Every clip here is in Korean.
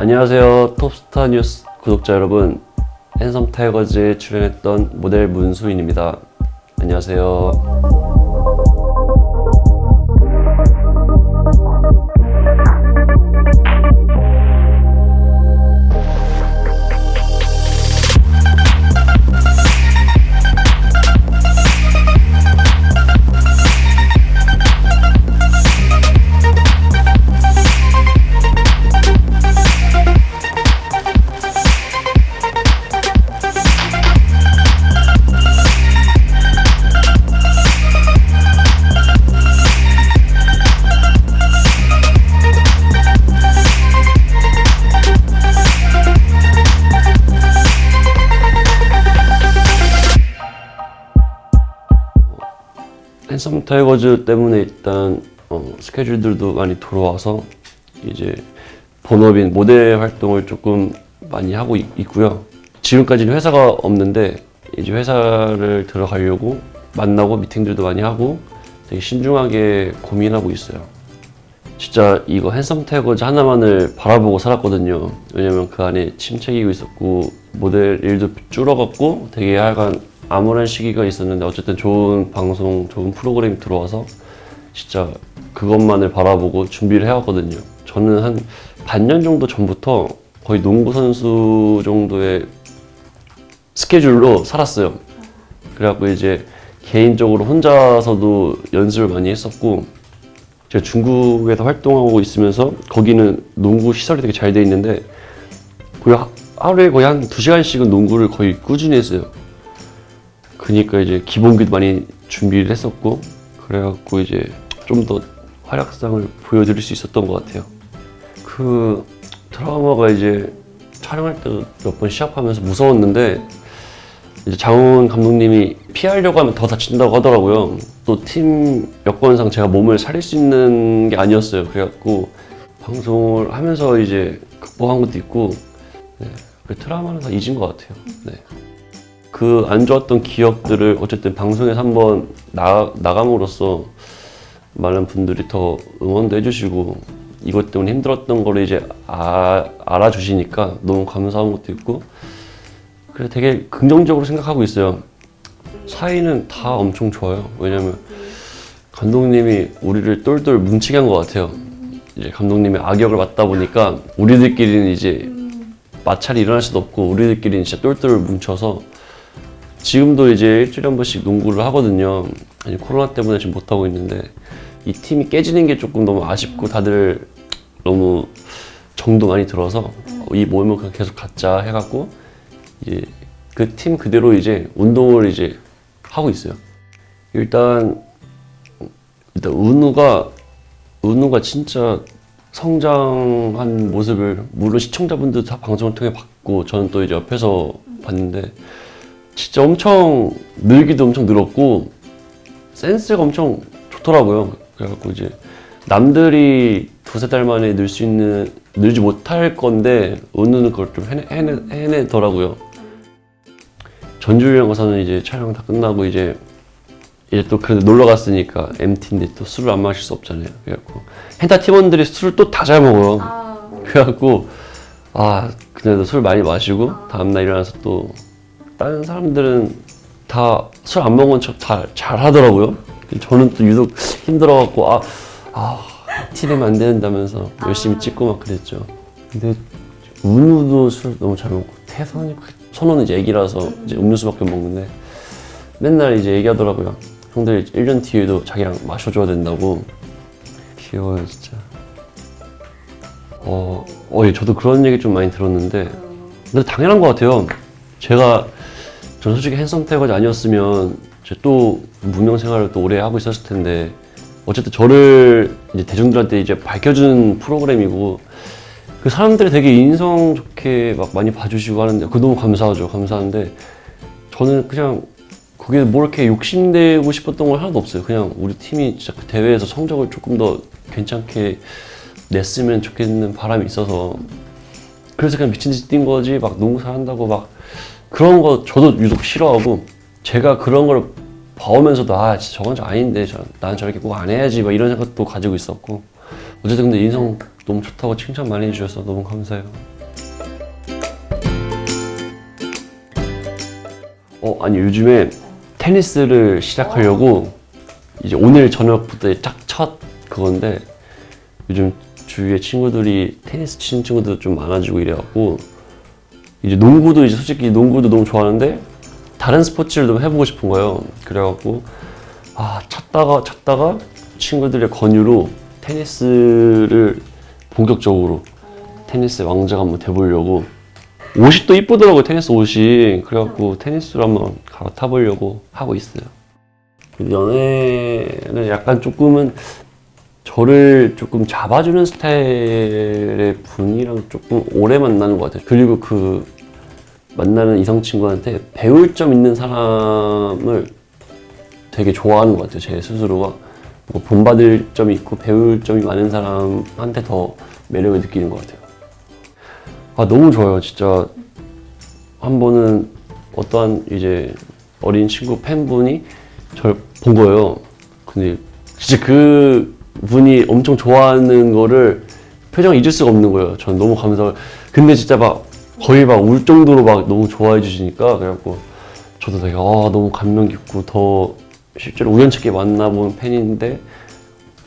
안녕하세요. 톱스타 뉴스 구독자 여러분. 핸섬 타이거즈에 출연했던 모델 문수인입니다. 안녕하세요. 핸섬 타이거즈 때문에 일단 어, 스케줄들도 많이 들어와서 이제 본업인 모델 활동을 조금 많이 하고 있, 있고요. 지금까지는 회사가 없는데 이제 회사를 들어가려고 만나고 미팅들도 많이 하고 되게 신중하게 고민하고 있어요. 진짜 이거 핸섬 타이거즈 하나만을 바라보고 살았거든요. 왜냐면 그 안에 침체기고 있었고 모델 일도 줄어갔고 되게 하여간 암울한 시기가 있었는데 어쨌든 좋은 방송, 좋은 프로그램이 들어와서 진짜 그것만을 바라보고 준비를 해왔거든요. 저는 한 반년 정도 전부터 거의 농구 선수 정도의 스케줄로 살았어요. 그래갖고 이제 개인적으로 혼자서도 연습을 많이 했었고 제가 중국에서 활동하고 있으면서 거기는 농구 시설이 되게 잘 돼 있는데 거의 하- 하루에 거의 한 두 시간씩은 농구를 거의 꾸준히 했어요. 그니까 이제 기본기도 많이 준비를 했었고 그래갖고 이제 좀 더 활약상을 보여드릴 수 있었던 것 같아요. 그 드라마가 이제 촬영할 때도 몇번 시합하면서 무서웠는데 이제 장훈 감독님이 피하려고 하면 더 다친다고 하더라고요. 또 팀 여건상 제가 몸을 살릴 수 있는 게 아니었어요. 그래갖고 방송을 하면서 이제 극복한 것도 있고 네, 그 트라우마는 다 잊은 것 같아요. 네. 그 안 좋았던 기억들을 어쨌든 방송에서 한번 나, 나감으로써 많은 분들이 더 응원도 해주시고 이것 때문에 힘들었던 거를 이제 아, 알아주시니까 너무 감사한 것도 있고 그래 되게 긍정적으로 생각하고 있어요. 사이는 다 엄청 좋아요. 왜냐면 감독님이 우리를 똘똘 뭉치게 한 것 같아요. 이제 감독님의 악역을 맡다 보니까 우리들끼리는 이제 마찰이 일어날 수도 없고 우리들끼리는 진짜 똘똘 뭉쳐서 지금도 이제 일주일에 한 번씩 농구를 하거든요. 아니 코로나 때문에 지금 못 하고 있는데 이 팀이 깨지는 게 조금 너무 아쉽고 다들 너무 정도 많이 들어서 이 모임을 계속 갖자 해갖고 이제 그 팀 그대로 이제 운동을 이제 하고 있어요. 일단 일단 은우가 은우가 진짜 성장한 모습을 물론 시청자분들 다 방송을 통해 봤고 저는 또 이제 옆에서 봤는데 진짜 엄청 늘기도 엄청 늘었고 센스가 엄청 좋더라고요. 그래갖고 이제 남들이 두세 달 만에 늘 수 있는 늘지 못할 건데 은우는 그걸 좀 해내, 해내, 해내더라고요. 전주령 가서는 이제 촬영 다 끝나고 이제 이제 또 그래도 놀러 갔으니까 MT인데 또 술을 안 마실 수 없잖아요. 그래갖고 헨타 팀원들이 술을 또 다 잘 먹어요. 아, 그래갖고 아 그날도 술 많이 마시고 다음날 일어나서 또 다른 사람들은 다 술 안 먹은 척 다 잘 하더라고요. 저는 또 유독 힘들어갖고 아, 아 티내면 안 된다면서 열심히 찍고 막 그랬죠. 근데 은우도 술 너무 잘 먹고 태선이 선호는 이제 애기라서 이제 음료수밖에 못 먹는데 맨날 이제 얘기하더라고요. 형들 1년 뒤에도 자기랑 마셔줘야 된다고. 귀여워요 진짜. 어, 어, 예, 저도 그런 얘기 좀 많이 들었는데, 근데 당연한 것 같아요. 제가, 전 솔직히 핸섬 태거지 아니었으면, 제또 무명 생활을 또 오래 하고 있었을 텐데, 어쨌든 저를 이제 대중들한테 이제 밝혀준 프로그램이고, 그 사람들이 되게 인성 좋게 막 많이 봐주시고 하는데, 그 너무 감사하죠. 감사한데, 저는 그냥, 그게 뭐 이렇게 욕심내고 싶었던 건 하나도 없어요. 그냥 우리 팀이 진짜 그 대회에서 성적을 조금 더 괜찮게 냈으면 좋겠는 바람이 있어서 그래서 그냥 미친 듯이 뛴 거지 막 농구 잘한다고 막 그런 거 저도 유독 싫어하고 제가 그런 걸 봐오면서도 아 저건 좀 아닌데 저, 난 저렇게 꼭 안 해야지 막 이런 생각도 가지고 있었고 어쨌든 근데 인성 너무 좋다고 칭찬 많이 해주셔서 너무 감사해요. 어, 아니 요즘에 테니스를 시작하려고 이제 오늘 저녁부터 짝 첫 그건데 요즘 주위에 친구들이 테니스 치는 친구들도 좀 많아지고 이래갖고 이제 농구도 이제 솔직히 농구도 너무 좋아하는데 다른 스포츠를 좀 해보고 싶은 거예요. 그래갖고 아 찾다가 찾다가 친구들의 권유로 테니스를 본격적으로 테니스 왕자가 한번 돼보려고. 옷이 또 이쁘더라고요 테니스 옷이. 그래갖고 테니스로 한번 갈아타보려고 하고 있어요. 연애는 약간 조금은 저를 조금 잡아주는 스타일의 분이랑 조금 오래 만나는 것 같아요. 그리고 그 만나는 이성 친구한테 배울 점 있는 사람을 되게 좋아하는 것 같아요 제 스스로가 뭐 본받을 점이 있고 배울 점이 많은 사람한테 더 매력을 느끼는 것 같아요. 아 너무 좋아요 진짜. 한 번은 어떠한 이제 어린 친구 팬분이 저를 본 거예요. 근데 진짜 그 분이 엄청 좋아하는 거를 표정 잊을 수가 없는 거예요. 전 너무 감사해요. 근데 진짜 막 거의 막 울 정도로 막 너무 좋아해 주시니까 그래갖고 저도 되게 아 너무 감명 깊고 더 실제로 우연찮게 만나본 팬인데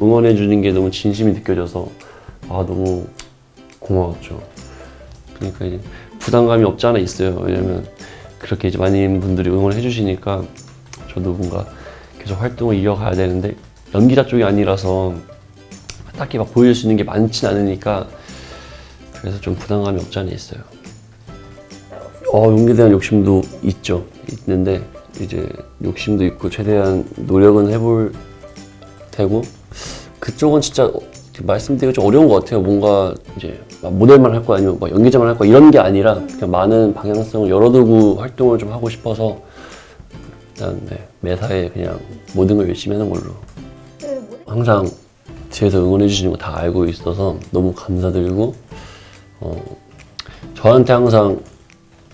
응원해 주는 게 너무 진심이 느껴져서 아 너무 고마웠죠. 그러니까 이제 부담감이 없지 않아 있어요. 왜냐면 그렇게 이제 많은 분들이 응원해 주시니까 저도 뭔가 계속 활동을 이어가야 되는데 연기자 쪽이 아니라서 딱히 막 보여줄 수 있는 게 많진 않으니까 그래서 좀 부담감이 없지 않아 있어요. 어, 연기에 대한 욕심도 있죠. 있는데 이제 욕심도 있고 최대한 노력은 해볼 테고 그쪽은 진짜 말씀드리기가 좀 어려운 것 같아요. 뭔가 이제 막 모델만 할 거 아니면 막 연기자만 할 거 이런 게 아니라 그냥 많은 방향성을 열어두고 활동을 좀 하고 싶어서 일단 네, 매사에 그냥 모든 걸 열심히 하는 걸로 항상 뒤에서 응원해 주시는 거 다 알고 있어서 너무 감사드리고 어, 저한테 항상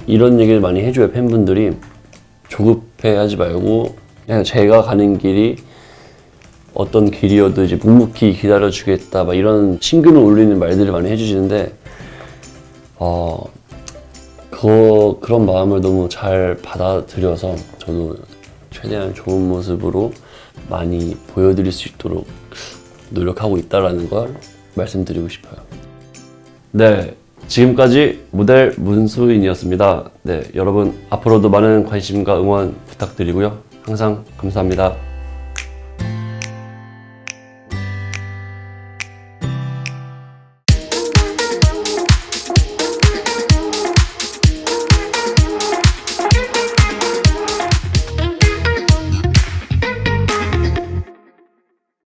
이런 얘기를 많이 해줘요 팬분들이 조급 해하지 말고 그냥 제가 가는 길이 어떤 길이어도 이제 묵묵히 기다려주겠다 막 이런 친근을 울리는 말들을 많이 해주시는데 어 그, 그런 마음을 너무 잘 받아들여서 저도 최대한 좋은 모습으로 많이 보여드릴 수 있도록 노력하고 있다라는 걸 말씀드리고 싶어요. 네, 지금까지 모델 문수인이었습니다. 네, 여러분 앞으로도 많은 관심과 응원 부탁드리고요. 항상 감사합니다.